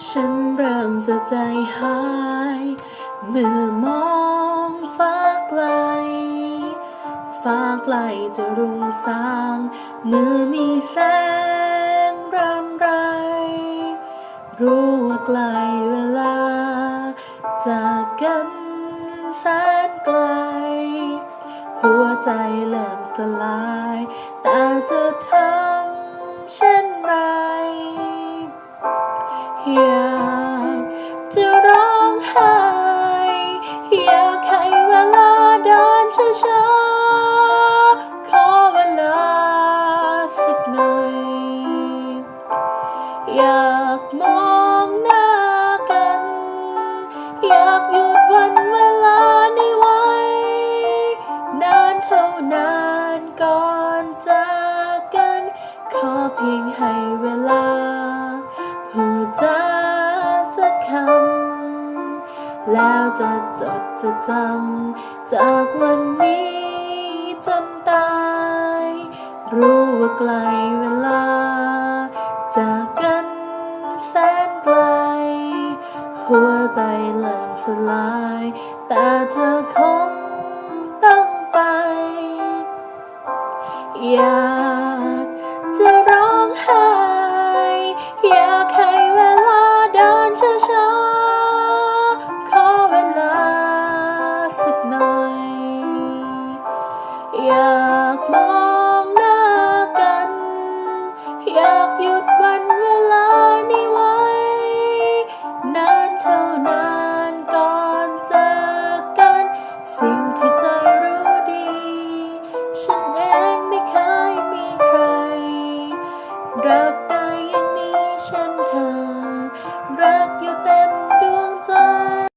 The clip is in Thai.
ฉันเริ่มจะใจหาย เมื่อมองฟ้าไกล ฟ้าไกลจะรุ่งสาง เมื่อมีแสงรำไร รู้ว่าไกลเวลา จากกันแสนไกล หัวใจเริ่มสลาย แต่จะทำเช่น อยากจะร้องไห้อยากให้เวลาเดินช้าๆขอเวลาสักหน่อยอยากมองหน้ากัน อยากหยุดวันเวลานี้ไว้ นานเท่านานก่อนจากกัน ขอเพียงให้เวลา แล้วจะจดจะจำ จากวันนี้จนตาย รู้ว่าไกลเวลา จากกันแสนไกล หัวใจเริ่มสลาย แต่เธอคงต้องไป อย่า อยากมองหน้ากัน อยากหยุดวันเวลานี้ไว้ นานเท่านานก่อนจากกัน สิ่งที่ใจรู้ดี ฉันเองไม่เคยมีใคร รักได้ยัางนี้ฉัน